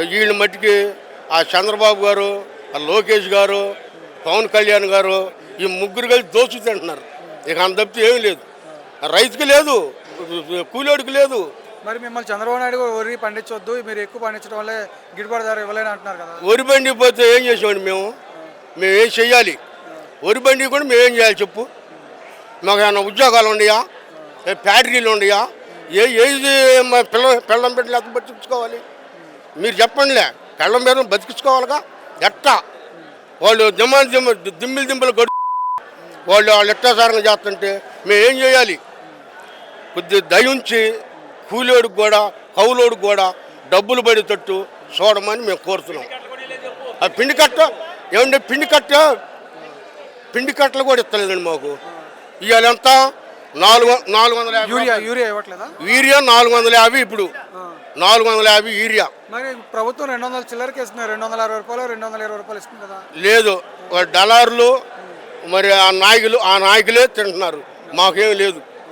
వీళ్ళ మట్టికి ఆ చంద్రబాబు గారు ఆ లోకేష్ గారు పవన్ కళ్యాణ్ గారు ఈ ముగ్గురు కలిసి దోచు తింటున్నారు. ఇక అంత తప్పితే ఏమీ లేదు. రైతుకి లేదు కూలోడికి లేదు. మరి మిమ్మల్ని చంద్రబాబు నాయుడు వరి పండించవద్దు మీరు ఎక్కువ పండించడం వల్లే గిట్టుబాటు ధర ఇవ్వలేని అంటున్నారు కదా. వరి బండి పోతే ఏం చేసామండి మేము? మేము ఏం చెయ్యాలి? వరి బండి కూడా మేము ఏం చేయాలి చెప్పు? మాకు ఏమైనా ఉద్యోగాలు ఉన్నాయా? ఫ్యాక్టరీలు ఉన్నాయా? ఏ ఏది మా పిల్ల పిల్లం బిడ్డలు ఎంత బతికించుకోవాలి మీరు చెప్పండిలే. పిల్లం బిడ్డలు బతికించుకోవాలిగా? ఎట్టా? వాళ్ళు దిమ్మ దిమ్మ దిమ్మిలు దింపులు గడు వాళ్ళు వాళ్ళు ఎట్టాసారంగా చేస్తుంటే మేము ఏం చేయాలి? కొద్ది దయ ఉంచి కూలోడికి కూడా కౌలోడికి కూడా డబ్బులు పడేటట్టు చూడమని మేము కోరుతున్నాం. ఆ పిండి కట్ట ఏమంటే పిండి కట్ట? పిండి కట్టలు కూడా ఇస్తలేదండి మాకు. ఇవాళ ఎంత? నాలుగు నాలుగు వందల యూరియా యూరియా ఇవ్వట్లేదా? యూరియా నాలుగు వందల యాభై ఇప్పుడు. నాలుగు వందల యాభై యూరియా. మరి ప్రభుత్వం రెండు వందల చిల్లరకి ఇస్తున్నారు రెండు వందల అరవై రూపాయలు రెండు వందల ఇరవై రూపాయలు ఇస్తుంది కదా. లేదు డలార్లు మరి ఆ నాయకులు ఆ నాయకులే తింటున్నారు. మాకేం లేదు.